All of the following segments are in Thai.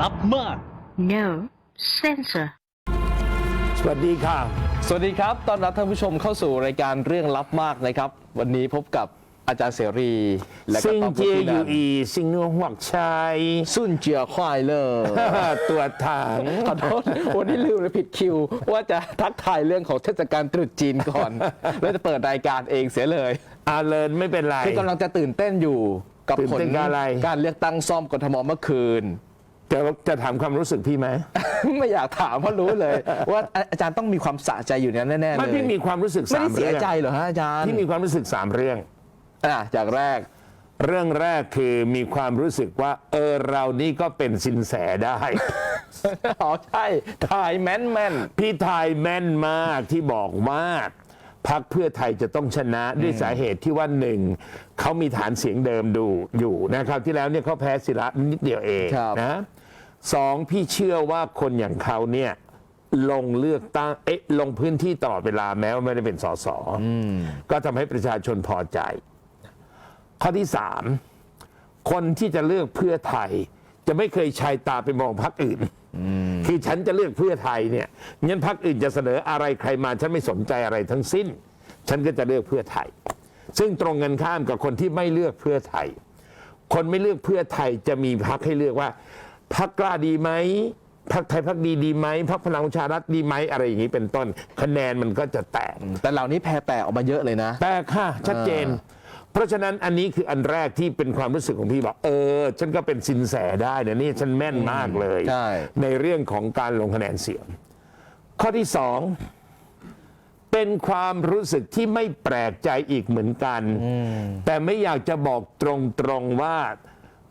ลับมาก No censor. สวัสดีค่ะ สวัสดีครับต้อนรับท่านผู้ชมเข้าสู่รายการเรื่องลับมากนะครับ วันนี้พบกับอาจารย์เสรีและก็ซิงต๊อบเจียวุฒิอนัยู่นท์อี ซิงนัวหวักชัยสุนเจียควายเลอร์ตัวถังขอโทษวันนี้ลืมเลยผิดคิว ว่าจะทักทายเรื่องของเทศกาลตรุษจีนก่อน แล้วจะเปิดรายการเองเสียเลย อาเลินไม่เป็นไร คือกำลังจะตื่นเต้นอยู่กับตื่นผลเต้นกับอะไร การเลือกตั้งซ่อมกทมเมื่อคืน จะจะถามความรู้สึกพี่ไหม ไม่อยากถามเพราะรู้เลย ว่าอาจารย์ต้องมีความสะใจอยู่ในนั้นแน่ๆเลไม่ยพี่มีความรู้สึกไม่สาได้มเสีเรื่ยองใจเหรอฮะอาจารย์พี่มีความรู้สึกสามเรื่อง อะจากแรก เรื่องแรกคือมีความรู้สึกว่า เออเรานี่ก็เป็นสินแสได้ อ๋อใช่ถ่ายแม่นแม่นพี่ทายแม่นมากที่บอกว่า พักเพื่อไทยจะต้องชนะด้วยสาเหตุที่ว่าหนึ่งเขามีฐานเสียงเดิมดูอยู่นะครับที่แล้วเนี่ยเขาแพ้ศิระนิดเดียวเองนะสองพี่เชื่อว่าคนอย่างเขาเนี่ยลงเลือกตั้งเอ๊ะลงพื้นที่ตลอดเวลาแม้ว่าไม่ได้เป็นสสก็ทำให้ประชาชนพอใจ ข้อที่สามคนที่จะเลือกเพื่อไทย จะไม่เคยชายตาไปมองพรรคอื่น คือฉันจะเลือกเพื่อไทยเนี่ยงั้นพรรคอื่นจะเสนออะไรใครมาฉันไม่สนใจอะไรทั้งสิ้น ฉันก็จะเลือกเพื่อไทย ซึ่งตรงกันข้ามกับคนที่ไม่เลือกเพื่อไทย คนไม่เลือกเพื่อไทยจะมีพรรคให้เลือกว่าพรรคกล้าดีไหมพรรคไทยพรรคดีดีไหมพรรคพลังประชารัฐดีไหมอะไรอย่างนี้เป็นต้น คะแนนมันก็จะแตกแต่เหล่านี้แพ้แปะออกมาเยอะเลยนะ แตกค่ะชัดเจน เพราะฉะนั้นอันนี้คืออันแรกที่เป็นความรู้สึกของพี่บอกเออ ฉันก็เป็นสินแสได้นะนี่ฉันแม่นมากเลยใช่ ในเรื่องของการลงคะแนนเสียง ข้อที่สองเป็นความรู้สึกที่ไม่แปลกใจอีกเหมือนกัน แต่ไม่อยากจะบอกตรงๆว่า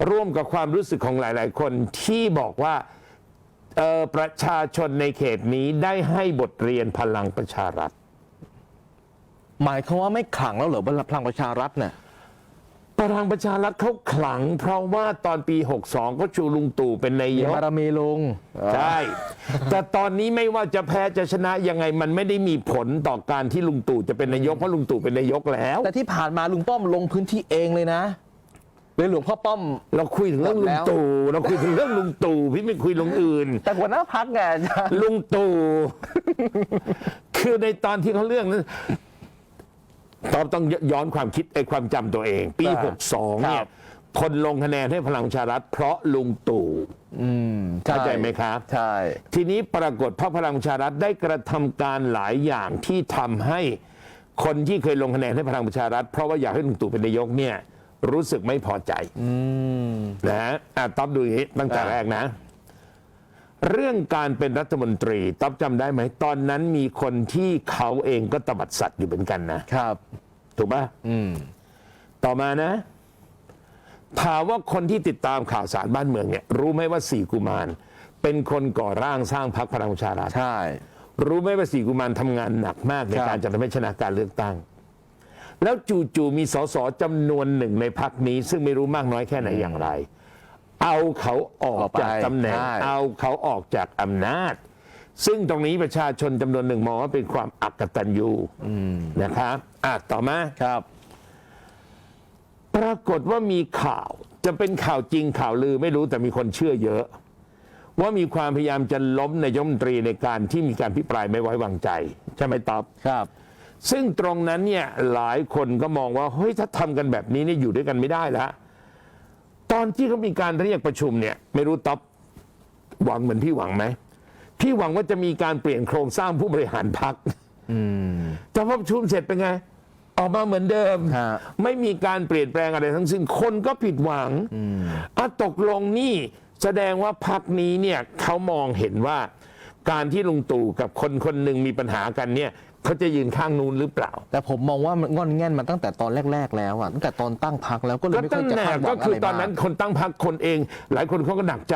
ร่วมกับความรู้สึกของหลาย ๆ คนที่บอกว่าเอ่อประชาชนในเขตนี้ได้ให้บทเรียนพลังประชารัฐ หมายความว่าไม่ขลังแล้วเหรอพลังประชารัฐเนี่ยพลังประชารัฐเขาขลัง เพราะว่าตอนปี 62 ก็ชูลุงตู่เป็นนายมีกบารมีลุงใช่ แต่ตอนนี้ไม่ว่าจะแพ้จะชนะยังไงมันไม่ได้มีผลต่อการที่ลุงตู่จะเป็นนายกเพราะลุงตู่เป็นนายกแล้ว แต่ที่ผ่านมาลุงป้อมลงพื้นที่เองเลยนะหรือหลวงพ่อป้อม เราคุยถึงเรื่องหมดลุแล้งวตู่เราคุยถึงเรื่องลุงตู่พี่ไม่คุยเรื่องอื่น แต่หัวหน้าพักไงอาจารย์ลุงตู่คือในตอนที่เขาเรื่องนั้น ตอบต้องย้อนความคิดไอ้ความจำตัวเอง ปี62 เนี่ยคนลงคะแนนให้พลังประชารัฐเพราะลุงตู่เข้าใจไหมครับ ใช่ ทีนี้ปรากฏพรรคพลังประชารัฐได้กระทำการหลายอย่างที่ทำให้คนที่เคยลงคะแนนให้พลังประชารัฐ เพราะว่าอยากให้ลุงตู่เป็นนายกเนี่ยรู้สึกไม่พอใจนะฮะอะต๊อบดูอย่างนี้ตั้งแต่อ่า แรกนะ เรื่องการเป็นรัฐมนตรีต๊อบจำได้ไหม ตอนนั้นมีคนที่เขาเองก็ตบัดสัตว์อยู่เหมือนกันนะ ครับ ถูกปะอืม ต่อมานะ ถามว่าคนที่ติดตามข่าวสารบ้านเมืองเนี่ย รู้ไหมว่าสี่กุมาร เป็นคนก่อร่างสร้างพรรคพลังประชารัฐใช่ รู้ไหมว่าสี่กุมารทำงานหนักมากในครับ การจะทำให้ชนะการเลือกตั้ง แล้วจู่ๆมีสสจำนวนหนึ่งในพักนี้ ซึ่งไม่รู้มากน้อยแค่ไหนอย่างไร เอาเขาออกจากตำแหน่งใช่เอาเขาออกจากอำนาจ ซึ่งตรงนี้ประชาชนจำนวนหนึ่งมองว่าเป็นความอักตันยูนะครับอะต่อมาครับ ปรากฏว่ามีข่าวจะเป็นข่าวจริงข่าวลือไม่รู้แต่มีคนเชื่อเยอะ ว่ามีความพยายามจะล้มนายกรัฐมนตรีในการที่มีการพิปรายไม่ไว้วางใจ ใช่ไหมตอบครับ ซึ่งตรงนั้นเนี่ยหลายคนก็มองว่าเฮ้ยถ้าทำกันแบบนี้เนี่ยอยู่ด้วยกันไม่ได้แล้ว ตอนที่เขามีการเรียกประชุมเนี่ยไม่รู้ต๊อบหวังเหมือนพี่หวังไหมพี่หวังว่าจะมีการเปลี่ยนโครงสร้างผู้บริหารพรรคแต่พอประชุมเสร็จเป็นไง ออกมาเหมือนเดิมฮะไม่มีการเปลี่ยนแปลงอะไรทั้งสิ้นคนก็ผิดหวังอะตกลงนี่แสดงว่าพักนี้เนี่ยเขามองเห็นว่าการที่ลุงตู่กับคนคนหนึ่งมีปัญหากันเนี่ย เขาจะยืนข้างนู้นหรือเปล่า แต่ผมมองว่ามันงอนแง่นมาตั้งแต่ตอนแรก ๆ แล้วอะตั้งแต่ตอนตั้งพักแล้วก็เลยก็ไม่ค่ตั้อยงจะแต่คาดหวัก็งอะคือไรตอนนั้นมากคนตั้งพักคนเอง หลายคนเขาก็หนักใจ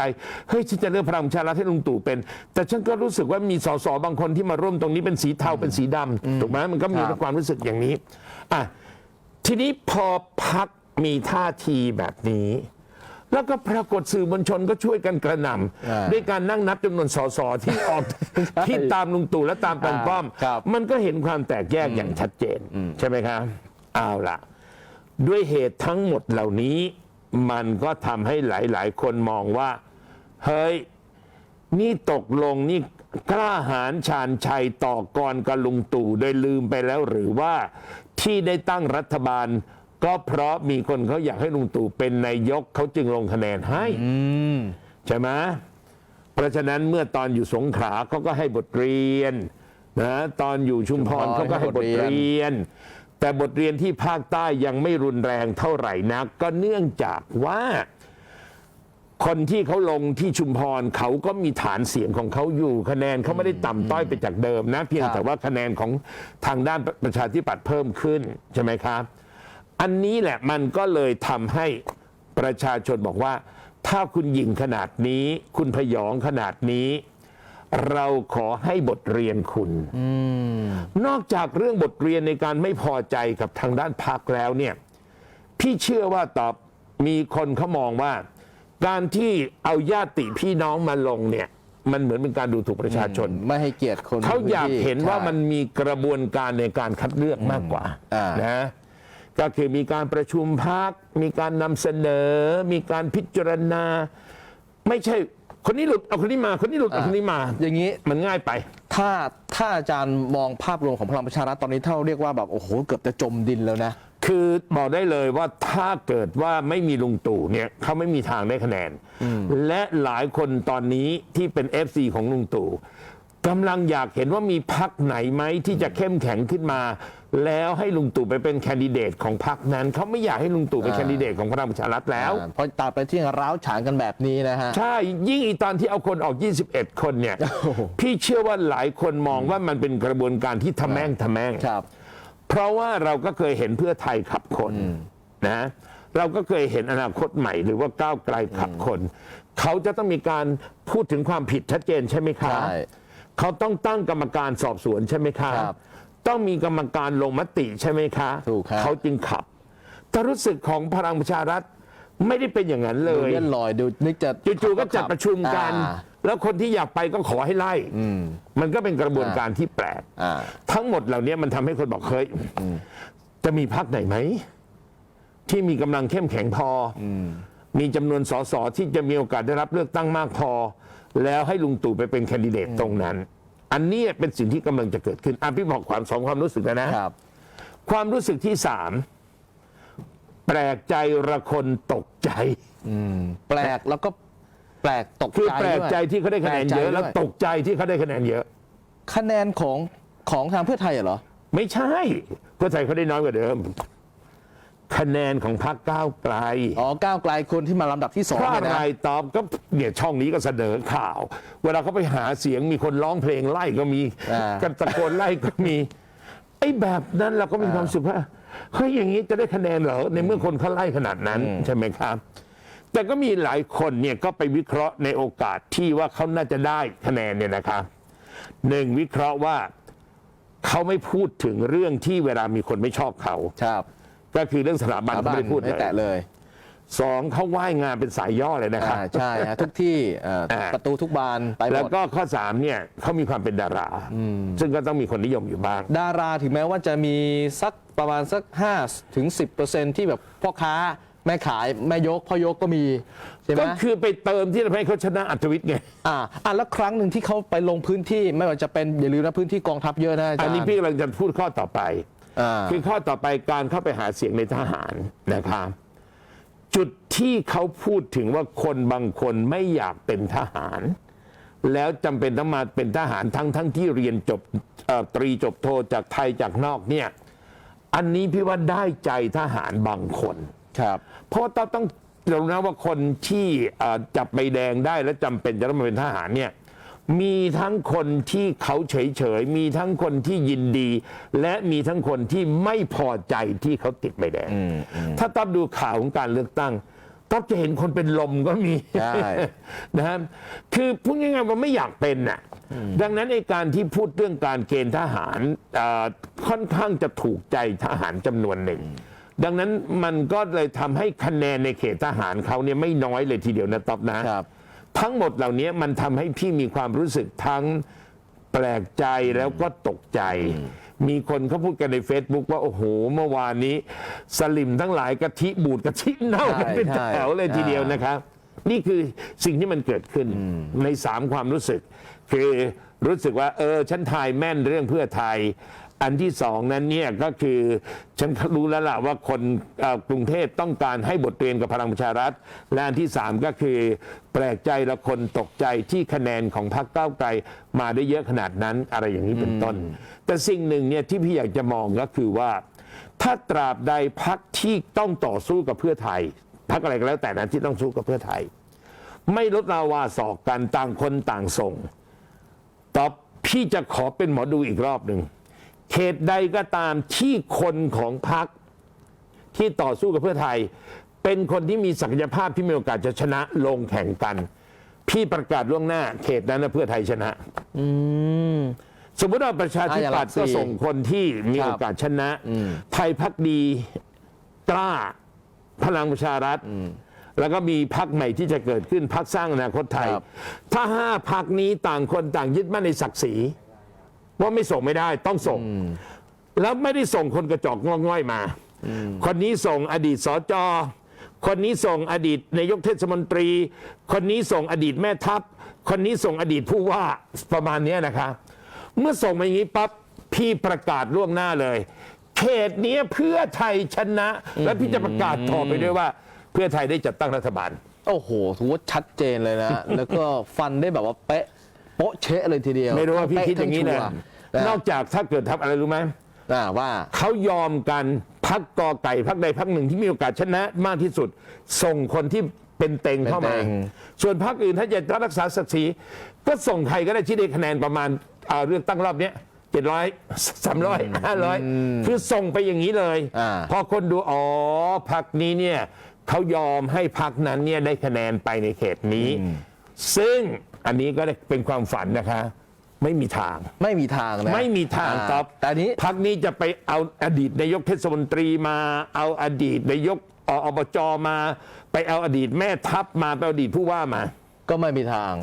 เฮ้ยฉันจะเลือกพลังประชารัฐให้ลุงตู่เป็น แต่ฉันก็รู้สึกว่ามีสสบางคนที่มาร่วมตรงนี้เป็นสีเทาเป็นสีดำถูกไหมมันก็มีครับความรู้สึกอย่างนี้อะทีนี้พอพักมีท่าทีแบบนี้ แล้วก็ปรากฏสื่อมวลชนก็ช่วยกันกระหน่อ่าำด้วยการนั่งนับจำนวนสสที่ออกที่ตามลุงตู่และตามปังป้อม ครับมันก็เห็นความแตกแยกอย่างชัดเจน ใช่ไหมครับเอาล่ะ ด้วยเหตุทั้งหมดเหล่านี้ มันก็ทำให้หลาย ๆ คนมองว่า เฮ้ย นี่ตกลงนี่กล้าหาญชาญชัยต่อกรกับลุงตู่โดยลืมไปแล้วหรือว่าที่ได้ตั้งรัฐบาล ก็เพราะมีคนเขาอยากให้ลุงตู่เป็นนายกเขาจึงลงคะแนนให้อืมใช่ไหมเพราะฉะนั้นเมื่อตอนอยู่สงขลาเขาก็ให้บทเรียนนะตอนอยู่ชุมพรชุมพรเขาก็ให้บทเรียน แต่บทเรียนที่ภาคใต้ยังไม่รุนแรงเท่าไหร่นัก ก็เนื่องจากว่าคนที่เขาลงที่ชุมพรเขาก็มีฐานเสียงของเขาอยู่คะแนนเขาไม่ได้ต่ำต้อยไปจากเดิมนะ เพียงครับแต่ว่าคะแนนของทางด้านประชาธิปัตย์เพิ่มขึ้นใช่ไหมครับ อันนี้แหละมันก็เลยทำให้ประชาชนบอกว่า ถ้าคุณหยิ่งขนาดนี้ คุณพยองขนาดนี้ เราขอให้บทเรียนคุณนอกจากเรื่องบทเรียนในการไม่พอใจกับทางด้านพักแล้วเนี่ย พี่เชื่อว่าตอบมีคนเขามองว่า การที่เอาญาติพี่น้องมาลงเนี่ย มันเหมือนเป็นการดูถูกประชาชน ไม่ให้เกียรติคนเขาอยากพื้ที่เห็นว่าใช่มันมีกระบวนการในการคัดเลือกมากกว่าอ่านนะ ก็คือมีการประชุมพักมีการนำเสนอ มีการพิจารณา ไม่ใช่ คนนี้หลุดเอาคนนี้มา คนนี้หลุดเอาคนนี้มา อย่างนี้ มันง่ายไป ถ้าถ้าอาจารย์มองภาพรวมของพลังประชารัฐตอนนี้เท่าเรียกว่าแบบโอ้โหเกือบจะจมดินแล้วนะ คือบอกได้เลยว่าถ้าเกิดว่าไม่มีลุงตู่เนี่ยเขาไม่มีทางได้คะแนน และหลายคนตอนนี้ที่เป็น FC ของลุงตู่ กำลังอยากเห็นว่ามีพักไหนไหมที่จะเข้มแข็งขึ้นมา แล้วให้ลุงตู่ไปเป็นแคนดิเดตของพักนั้นเขาไม่อยากให้ลุงตู่เป็นอ่าแคนดิเดตของพลังประชารัฐแล้ว อ่าเพราะตราบไปที่ร้าวฉานกันแบบนี้นะฮะ ใช่ยิ่งอีตอนที่เอาคนออก 21 คนเนี่ย โอ้โห พี่เชื่อว่าหลายคนมองว่ามันเป็นกระบวนการที่ทำแม่งทำแม่ง ครับ เพราะว่าเราก็เคยเห็นเพื่อไทยขับคนนะเราก็เคยเห็นอนาคตใหม่ หรือว่าก้าวไกลขับคน เขาจะต้องมีการพูดถึงความผิดชัดเจนใช่ไหมคะใช่ เขาต้องตั้งกรรมการสอบสวนใช่ไหมคะครับต้องมีกรรมการลงมติใช่ไหมคะถูกครับ เขาจึงขับแต่รู้สึกของพลังประชารัฐไม่ได้เป็นอย่างนั้นเลดูย เลื่อนลอยดูนึกจะจู่ๆก็จัดประชุมกัน อ่า แล้วคนที่อยากไปก็ขอให้ไล่อืมมันก็เป็นกระบวนการที่แปลก อ่า ทั้งหมดเหล่านี้มันทำให้คนบอกเฮ้ยจะมีพักไหนไหม ที่มีกำลังเข้มแข็งพออมีจำนวนสสที่จะมีโอกาสได้รับเลือกตั้งมากพอ แล้วให้ลุงตู่ไปเป็นแคนดิเดตตรงนั้น อันนี้เป็นสิ่งที่กำลังจะเกิดขึ้นอะพี่บอกความสองความรู้สึกแล้วนะ ครับ ความรู้สึกที่สามแปลกใจระคนตกใจ อืม แปลกแล้วก็แปลกตกคือใจแปลกด้วยใจที่เขาได้คะแนนเยอะปกใจแล้วด้วยตกใจที่เขาได้คะแนนเยอะ คะแนนของของทางเพื่อไทยเหรอ ไม่ใช่เพื่อไทยเขาได้น้อยกว่าเดิม คะแนนของพรรคก้าวไกล อ๋อก้าวไกลคนที่มาลำดับที่สองเพราะเนี่ยอะไรนะตอบก็เนี่ยช่องนี้ก็เสนอข่าว เวลาเขาไปหาเสียงมีคนร้องเพลงไล่ก็มีอ่า กันตะโกนไล่ก็มี ไอ้แบบนั้นเราก็มีความรู้สึกว่าเฮ้ยอย่างนี้จะได้คะแนนเหรอในเมื่อคนเขาไล่ขนาดนั้นใช่ไหมครับ แต่ก็มีหลายคนเนี่ยก็ไปวิเคราะห์ในโอกาสที่ว่าเขาน่าจะได้คะแนนเนี่ยนะครับหนึ่งวิเคราะห์ว่าเขาไม่พูดถึงเรื่องที่เวลามีคนไม่ชอบเขา ครับ ก็คือเรื่องสถาบันสถาเขาบันไม่ได้พูดไม่เลยแตะเลยสองเขาว่ายงานเป็นสายย่อเลยนะครับอ่าใช่ฮะทุกที่เอ่ออ่าประตูทุกบานไปหมแล้วดก็ข้อสามเนี่ยเขามีความเป็นดารา ซึ่งก็ต้องมีคนนิยมอยู่บ้าง ดาราถึงแม้ว่าจะมีสักประมาณสัก5ถึง10 ที่แบบพ่อค้าแม่ขายแม่ยกพ่อยกก็มีใช่ไหม ก็คือไปเติมที่ทำให้เขาชนะอัธวิทย์ไง อ่าอะแล้วครั้งหนึ่งที่เขาไปลงพื้นที่ไม่ว่าจะเป็นอย่าลืมนะพื้นที่กองทัพเยอะนะอาจารอันย์นี้พี่กำลังจะพูดข้อต่อไปอ่า คือข้อต่อไปการเข้าไปหาเสียงในทหารนะครับจุดที่เขาพูดถึงว่าคนบางคนไม่อยากเป็นทหาร แล้วจำเป็นต้องมาเป็นทหารทั้งทั้งที่เรียนจบเอ่อตรีจบโทจากไทยจากนอกเนี่ยอันนี้พี่ว่าได้ใจทหารบางคนครับเพราะต้องต้องเรานะว่าคนที่เอ่อจับใบแดงได้และจำเป็นจะต้องมาเป็นทหารเนี่ย มีทั้งคนที่เขาเฉยเฉยๆ มีทั้งคนที่ยินดี และมีทั้งคนที่ไม่พอใจที่เขาติดใบแดง ถ้าต๊อบดูข่าวของการเลือกตั้งต๊อบจะเห็นคนเป็นลมก็มีใช่นะครับคือพูดง่ายๆว่าไม่อยากเป็นน่ะดังนั้นในการที่พูดเรื่องการเกณฑ์ทหารเอ่อค่อนข้างจะถูกใจทหารจำนวนหนึ่งดังนั้นมันก็เลยทำให้คะแนนในเขตทหารเขาเนี่ยไม่น้อยเลยทีเดียวนะต๊อบนะครับ ทั้งหมดเหล่านี้มันทำให้พี่มีความรู้สึกทั้งแปลกใจแล้วก็ตกใจ มีคนเขาพูดกันใน Facebook ว่า โอ้โห เมื่อวานนี้ สลิมทั้งหลายกะทิบูดกะทิเน่ากันเป็นใช่แถวเลยทีเดียวอ่าน นะครับ นี่คือสิ่งที่มันเกิดขึ้นในสามความรู้สึก คือรู้สึกว่า เออ ฉันทายแม่นเรื่องเพื่อไทย อันที่สองนั้นเนี่ยก็คือฉันรู้แล้วล่ะว่าคนเอ่อกรุงเทพต้องการให้บทเรียนกับพลังประชารัฐ และอันที่สามก็คือ แปลกใจและคนตกใจที่คะแนนของพรรคก้าวไกลมาได้เยอะขนาดนั้นอะไรอย่างนี้เป็นต้น แต่สิ่งหนึ่งเนี่ยที่พี่อยากจะมองก็คือว่า ถ้าตราบใดพักที่ต้องต่อสู้กับเพื่อไทยพักอะไรก็แล้วแต่นั้นที่ต้องสู้กับเพื่อไทย ไม่ลดลาวาสอกกันต่างคนต่างส่งตอบพี่จะขอเป็นหมอดูอีกรอบหนึ่ง เขตใดก็ตามที่คนของพักที่ต่อสู้กับเพื่อไทย เป็นคนที่มีศักยภาพที่มีโอกาสจะชนะลงแข่งกัน พี่ประกาศล่วงหน้า เขตนั้นนะเพื่อไทยชนะอืมสมมติว่าประชาธิปัตย์อะอย่างหลักสี่ก็ส่งคนที่มีครับโอกาสชนะ ไทยพักดีกล้าพลังประชารัฐแล้วก็มีพักใหม่ที่จะเกิดขึ้นพักสร้างอนาคตไทยครับถ้าห้าพักนี้ต่างคนต่างยึดมั่นในศักดิ์ศรี ว่าไม่ส่งไม่ได้ต้องส่ง แล้วไม่ได้ส่งคนกระจอกงอกง่อยมา คนนี้ส่งอดีตสจคนนี้ส่งอดีตนายกเทศมนตรี คนนี้ส่งอดีตแม่ทัพ คนนี้ส่งอดีตผู้ว่าประมาณเนี้ยนะคะ เมื่อส่งมาอย่างนี้ปั๊บพี่ประกาศล่วงหน้าเลย เขตเนี้ยเพื่อไทยชนะ และพี่จะประกาศต่อไปด้วยว่า เพื่อไทยได้จัดตั้งรัฐบาล โอ้โหถือว่าชัดเจนเลยนะ แล้วก็ฟันได้แบบว่าเป๊ะ โป๊ะเชะเลยทีเดียวไม่รู้ว่าพี่คิดอย่างนี้นี้นะนอกจากถ้าเกิดทำอะไรรู้ไหมนะว่าเขายอมกันพักกอไก่พักใดพักหนึ่งที่มีโอกาสชนะมากที่สุด ส่งคนที่เป็นเต็งเข้ามาเป็นเต็งส่วนพักอื่นถ้าจะรักษาศักดิ์ศรีก็ส่งใครก็ได้ที่ได้คะแนนประมาณเอ่อเลือกตั้งรอบเนี้ยเจ็ดร้อยสามร้อยห้าร้อยคือส่งไปอย่างนี้เลยอ่าพอคนดูอ๋อพักนี้เนี่ยเขายอมให้พักนั้นเนี่ยได้คะแนนไปในเขตนี้ ซึ่ง อันนี้ก็เป็นความฝันนะคะ ไม่มีทาง ไม่มีทางนะไม่มีทางอ่ครับแต่อันนี้ พักนี้จะไปเอาอดีตนายกเทศมนตรีมา เอาอดีตนายกออบจมา ไปเอาอดีตแม่ทัพมาไปเอาอดีตผู้ว่ามา ก็ไม่มีทาง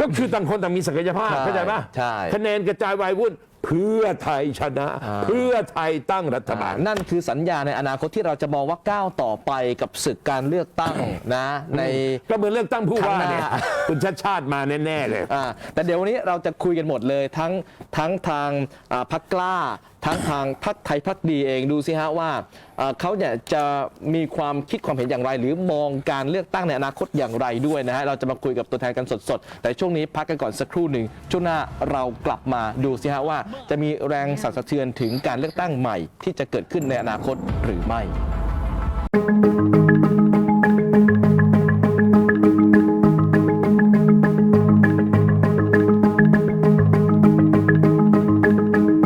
ก็คือต่างคนต่างมีศักยภาพใช่เข้าใจปะใช่ คะแนนกระจายวายวุ่นเพื่อไทยชนะ เพื่อไทยตั้งรัฐบาล นั่นคือสัญญาในอนาคตที่เราจะมองว่าก้าวต่อไปกับศึกการเลือกตั้งนะในก็เหมือนเลือกตั้งผู้ว่าเนี่ยข้างหน้าคุณชัดชาติมาแน่ ๆ เลยอ่าแต่เดี๋ยววันนี้เราจะคุยกันหมดเลยทั้งทั้งทางอ่าพักกล้าทั้งทางพักไทยพักดีเองดูสิฮะว่าเขาเนี่ยจะมีความคิดความเห็นอย่างไร หรือมองการเลือกตั้งในอนาคตอย่างไรด้วยนะฮะเราจะมาคุยกับตัวแทนกันสดๆ แต่ช่วงนี้พักกันก่อนสักครู่หนึ่งช่วงหน้าเรากลับมาดูสิฮะว่า จะมีแรงสั่นสะเทือนถึงการเลือกตั้งใหม่ที่จะเกิดขึ้นในอนาคตหรือไม่